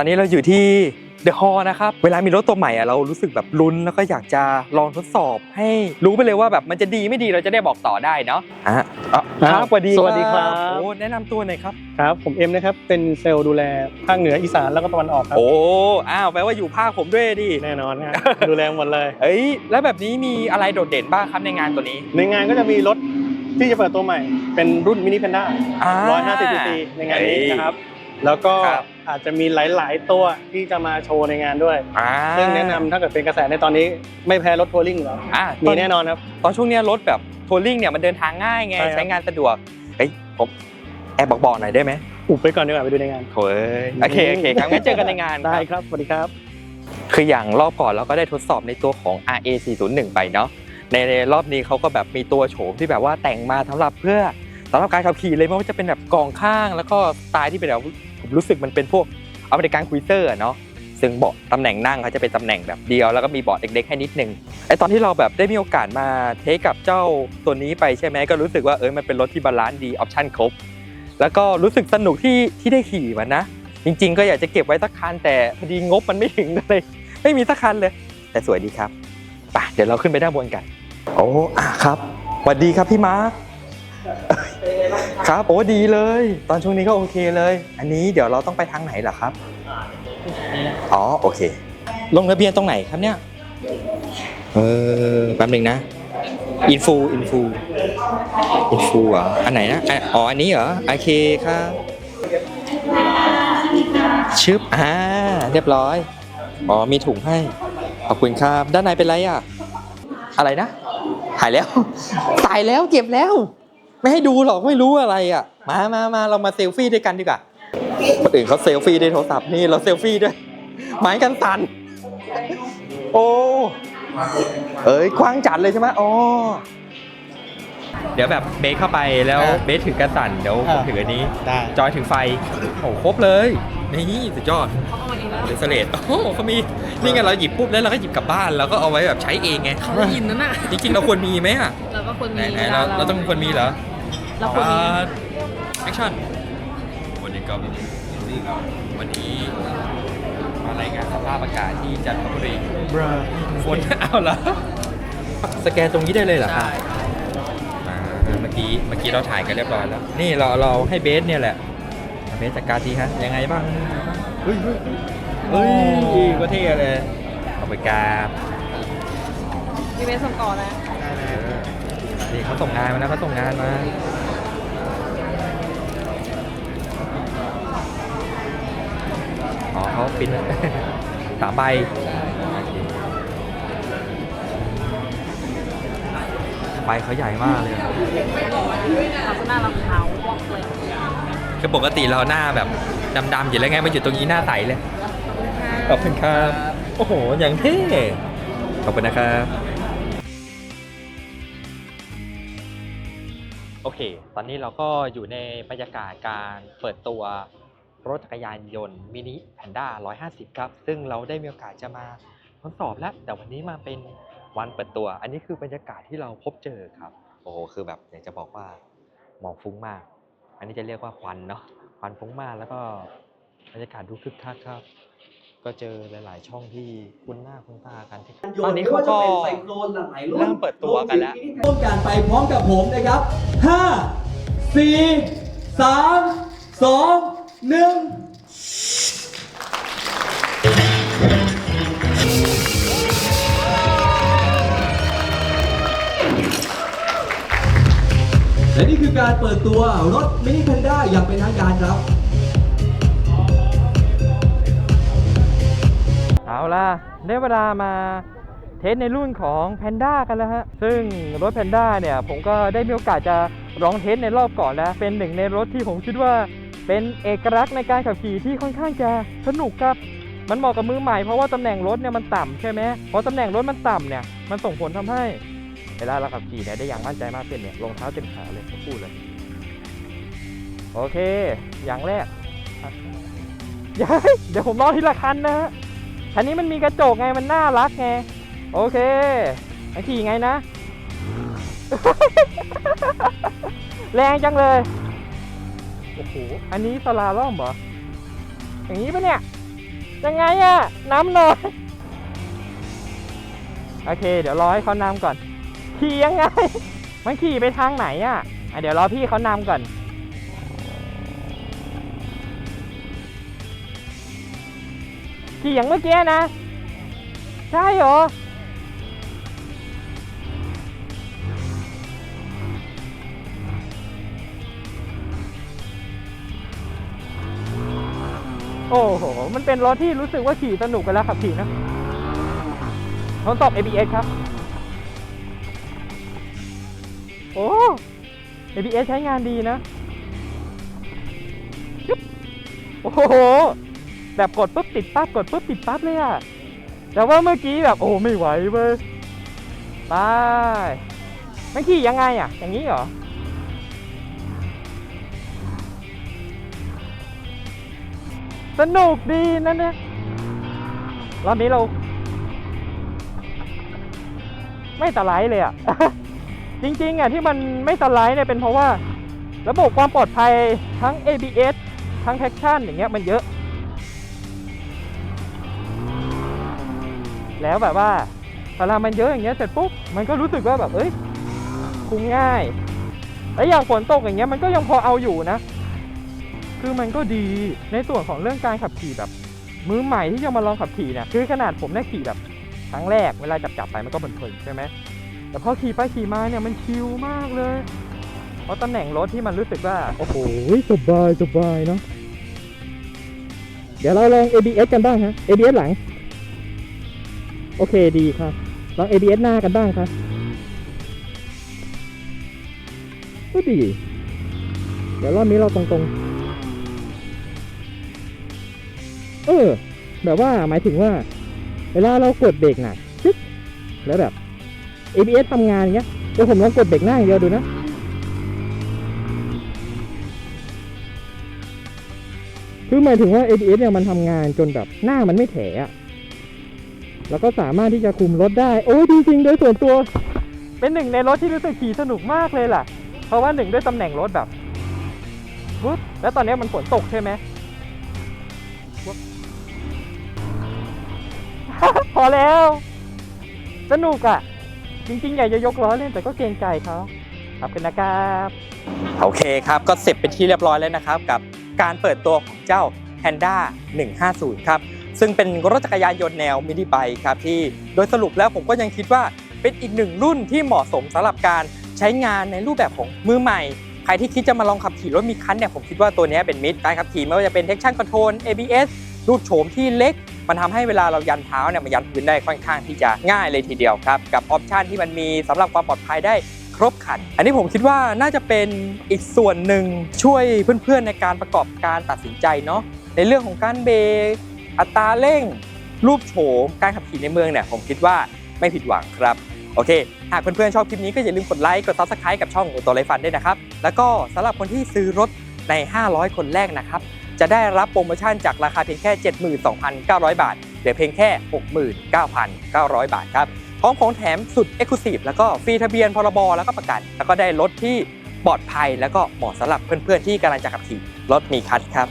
ตอนนี้เราอยู่ที่เดอะฮอลนะครับ เวลามีรถตัวใหม่อะเรารู้สึกแบบลุ้นแล้วก็อยากจะลองทดสอบ ให้รู้ไปเลยว่าแบบมันจะดีไม่ดีเราจะได้บอกต่อได้เนาะอะอะครับสวัสดีสวัสดีครับโอ้แนะนำตัวหน่อยครับ ครับ ผมเอ็มนะครับ เป็นเซลล์ดูแลภาคเหนืออีสานแล้วก็ตะวันออกครับ โอ้อ้าวแปลว่าอยู่ภาคผมด้วยดิแน่นอนฮะดูแลหมดเลย เอ้ยแล้วแบบนี้มีอะไรโดดเด่นบ้างครับในงานตัวนี้ ในงานก็จะมีรถที่จะเปิดตัวใหม่ เป็นรุ่นมินิแพนด้าอ่า150 cc ในงานนี้เอ้ยนะครับ แล้วก็ครับ อาจจะมีหลาย ๆ ตัวที่จะมาโชว์ในงานด้วย อ่า ซึ่งแนะนำถ้าเกิดเป็นกระแสในตอนนี้ไม่แพ้รถทัวริงหรอกอ่ามีแน่นอนครับ ตอนช่วงเนี้ยรถแบบทัวริงเนี่ยมันเดินทางง่ายไงใช่ครับ ใช้งานสะดวกเฮ้ยผมแอบบอกบอกหน่อยได้ไหมอุบไปก่อนดีกว่าไปดูในงาน โถ่เอ้ยโอเคโอเคครับงั้นเจอกันในงานได้ครับครับสวัสดีครับ คืออย่างรอบก่อนเราก็ได้ทดสอบในตัวของ RA 401ไปเนาะในในรอบนี้เขาก็แบบมีตัวโฉมที่แบบว่าแต่งมาสำหรับเพื่อสำหรับการขับขี่เลยไม่ว่าจะเป็นแบบกองข้าง แล้วก็สไตล์ที่เป็นแบบ ผมรู้สึกมันเป็นพวกอเมริกันคุยเซอร์เนาะซึ่งเบาะตำแหน่งนั่งเขาจะเป็นตำแหน่งแบบเดียว แล้วก็มีเบาะเล็กๆให้นิดนึงไอตอนที่เราแบบได้มีโอกาสมาเทสกับเจ้าตัวนี้ไปใช่ไหมก็รู้สึกว่าเออมันเป็นรถที่บาลานซ์ดีออปชั่นครบ แล้วก็รู้สึกสนุกที่ที่ได้ขี่มันนะ จริง ๆ ก็อยากจะเก็บไว้สักคันแต่พอดีงบมันไม่ถึงเลย ไม่มีสักคันเลย แต่สวยดีครับไปเดี๋ยวเราขึ้นไปด้านบนกัน โอ้อะครับสวัสดีครับพี่มาร์ค ครับโอ้ดีเลย ตอนช่วงนี้ก็โอเคเลย อันนี้เดี๋ยวเราต้องไปทางไหนเหรอครับอ๋อโอเค ลงทะเบียนตรงไหนครับเนี่ย เออแป๊บหนึงนะ อินฟู อินฟู อินฟูเหรอ อันไหนนะอะอ๋อ อันนี้เหรอ โอเคครับชึบอ่า เรียบร้อย อ๋อ มีถุงให้ ขอบคุณครับ ด้านในเป็นไรอะ อะไรนะ หายแล้ว ตายแล้ว เก็บแล้ว ไม่ให้ดูหรอกไม่รู้อะไรอะ มามามาเรามาเซลฟี่ด้วยกันดีกว่าคนอื่นเขาเซลฟี่ด้วยโทรศัพท์นี่เราเซลฟี่ด้วยไม้กันตัน โอ้เอ้ยกว้างจัดเลยใช่ไหมอ๋อเดี๋ยวแบบเบสเข้าไปแล้วอะเบสถือกันสั่นเดี๋ยวผมอะถืออันนี้ ได้จอยถึงไฟโอ้โหครบเลยนี่สุดยอดเลสเลตโอ้โหเขามีนี่ไงเราหยิบปุ๊บแล้วเราก็หยิบกลับบ้านแล้วก็เอาไว้แบบใช้เองไงเขาได้ยินนั่นน่ะจริงๆเราควรมีไหมอะเราก็ควรไหนมีไหนเราเราต้องควรมีเหรอ เราควรมี แอคชั่นวันนี้ก็วันนี้มารายงานสภาพอากาศที่จันทบุรีบราฝน เอาเหรอสแกนตรงนี้ได้เลยเหรอครับใช่อ่าเมื่อกี้เมื่อกี้เราถ่ายกันเรียบร้อยแล้ว นี่เราเราให้เบสเนี่ยแหละ เบสจัดการทีฮะ ยังไงบ้างเฮ้ยเฮ้ยเฮ้ยก็เท่เลยขอบคุณครับมีเบสส่งก่อนนะนี่เขาส่งงานมาแล้วเขาส่งงานมา ปริ้นสามใบใบเขาใหญ่มากเลยอะลักษณะเราขาวบอกเลยคือปกติเราหน้าแบบดำๆอยู่แล้วไงมาอยู่ตรงนี้หน้าใสเลยขอบคุณครับ โอ้โห อย่างเท่ขอบคุณนะครับ โอเค ตอนนี้เราก็อยู่ในบรรยากาศการเปิดตัว รถจักรยานยนต์มินิแพนด้า150 ครับ ซึ่งเราได้มีโอกาสจะมาทดสอบแล้ว แต่วันนี้มาเป็นวันเปิดตัว อันนี้คือบรรยากาศที่เราพบเจอครับ โอ้โห คือแบบอยากจะบอกว่าหมอกฟุ้งมาก อันนี้จะเรียกว่าควันเนาะ ควันฟุ้งมากแล้วก็บรรยากาศดูคึกคักครับ ก็เจอหลาย ๆ ช่องที่คุ้นหน้าคุ้นตากันที่ตอนนี้เขาก็ไซโครนหลายๆเริ่มเปิดตัวกันแล้วร่วมกันไปพร้อมกับผมนะครับ 5 4 3 2 1และนี่คือการเปิดตัวรถมินิ p พนด้าอย่างเป็นทางการครับ เอาล่ะได้เวลามาเทสในรุ่นของ Panda กันแล้วฮะ ซึ่งรถ Panda เนี่ย ผมก็ได้มีโอกาสจะลองเทสในรอบก่อนแล้ว เป็นหนึ่งในรถที่ผมคิดว่า เป็นเอกลักษณ์ในการขับขี่ที่ค่อนข้างจะสนุกครับ มันเหมาะกับมือใหม่เพราะว่าตำแหน่งรถเนี่ยมันต่ำใช่ไหมพอตำแหน่งรถมันต่ำเนี่ยมันส่งผลทำให้เวลาเราขับขี่เนี่ยได้อย่างมั่นใจมากขึ้นเนี่ยรองเท้าเต็มขาเลยผมพูดเลยโอเค อย่างแรกอะเดี๋ยวเดี๋ยวผมลองทีละคันนะฮะคันนี้มันมีกระจกไงมันน่ารักไงโอเคไอขี่ไงนะ แรงจังเลย โอ้โห อันนี้สลาล่อมเหรอ อย่างนี้ปะเนี่ย ยังไงอะน้ำหน่อย โอเค เดี๋ยวรอให้เขานำก่อน ขี่ยังไง มันขี่ไปทางไหนอะอะ เดี๋ยวรอพี่เขานำก่อน ขี่อย่างเมื่อกี้นะ ใช่เหรอ โอ้โห มันเป็นรถที่รู้สึกว่าขี่สนุกกันแล้วขับขี่นะทดสอบ ABS ครับ โอ้ ABS ใช้งานดีนะ โอ้โห แบบกดปุ๊บติดปั๊บกดปุ๊บติดปั๊บเลยอะแต่ว่าเมื่อกี้แบบ โอ้ไม่ไหวเว้ยไปมันขี่ยังไงอะอย่างนี้เหรอ สนุกดีนะเนี่ยรอบนี้เรา ไม่สไลด์เลยอะจริงๆอะที่มันไม่สไลด์เนี่ยเป็นเพราะว่า ระบบความปลอดภัยทั้ง ABS ทั้ง traction อย่างเงี้ยมันเยอะ แล้วแบบว่าเวลามันเยอะอย่างเงี้ยเสร็จปุ๊บมันก็รู้สึกว่าแบบเอ้ยคุมง่าย แล้วอย่างฝนตกอย่างเงี้ยมันก็ยังพอเอาอยู่นะ คือมันก็ดีในส่วนของเรื่องการขับขี่แบบ มือใหม่ที่จะมาลองขับขี่เนี่ยคือขนาดผมเนี่ยขี่แบบครั้งแรกเวลาจับจับไปมันก็เพลินๆใช่ไหมแต่พอขี่ไปขี่มาเนี่ยมันชิลมากเลย เพราะตำแหน่งรถที่มันรู้สึกว่า โอ้โหสบายสบายเนาะเดี๋ยวเราลอง ABS กันบ้างฮะ ABS หลัง โอเคดีครับลอง ABS หน้ากันบ้างครับก็ดี เดี๋ยวรอบนี้เราตรงๆ เออ แบบว่าหมายถึงว่า เวลาเรากดเบรกหนักชึกแล้วแบบ ABS ทำงานอย่างเงี้ยเดี๋ยวผมลองกดเบรกหน้าอย่างเดียวดูนะคือหมายถึงว่า ABS เนี่ยมันทำงานจนแบบหน้ามันไม่แถะแล้วก็สามารถที่จะคุมรถได้ โอ้ยดีจริงโดยส่วนตัว เป็นหนึ่งในรถที่รู้สึกขี่สนุกมากเลยล่ะ เพราะว่าหนึ่งด้วยตำแหน่งรถแบบปุ๊บแล้วตอนนี้มันฝนตกใช่ไหม อแล้ว สนุกอะ จริง ๆ อยากจะยกล้อเล่นแต่ก็เกรงใจเขาขอบคุณนะครับ โอเคครับก็เสร็จเป็นที่เรียบร้อยแล้วนะครับ กับการเปิดตัวของเจ้า Panda 150 ครับ ซึ่งเป็นรถจักรยานยนต์แนวมินิไบค์ครับที่โดยสรุปแล้วผมก็ยังคิดว่าเป็นอีกหนึ่งรุ่นที่เหมาะสมสำหรับการใช้งานในรูปแบบของมือใหม่ ใครที่คิดจะมาลองขับขี่รถมีคันเนี่ยผมคิดว่าตัวนี้เป็นมิตรการขับขี่ไม่ว่าจะเป็น traction control ABS รูปโฉมที่เล็ก มันทำให้เวลาเรายันเท้าเนี่ยมันยันพื้นได้ค่อนข้างที่จะง่ายเลยทีเดียวครับ กับออปชันที่มันมีสำหรับความปลอดภัยได้ครบครัน อันนี้ผมคิดว่าน่าจะเป็นอีกส่วนหนึ่งช่วยเพื่อนๆในการประกอบการตัดสินใจเนาะในเรื่องของการเบรกอัตราเร่ง รูปโฉมการขับขี่ในเมืองเนี่ยผมคิดว่าไม่ผิดหวังครับโอเค หากเพื่อนๆชอบคลิปนี้ก็อย่าลืมกดไลค์ กด subscribe กับช่องโอโตไลฟันด้วยนะครับ แล้วก็สำหรับคนที่ซื้อรถใน 500 คนแรกนะครับ จะได้รับโปรโมชั่นจากราคาเพียงแค่ 72,900 บาทเหลือเพียงแค่ 69,900 บาทครับพร้อมของแถมสุด Exclusive แล้วก็ฟรีทะเบียนพรบแล้วก็ประกัน แล้วก็ได้รถที่ปลอดภัยแล้วก็เหมาะสำหรับเพื่อนๆที่กำลังจะขับขี่รถมีคัทครับ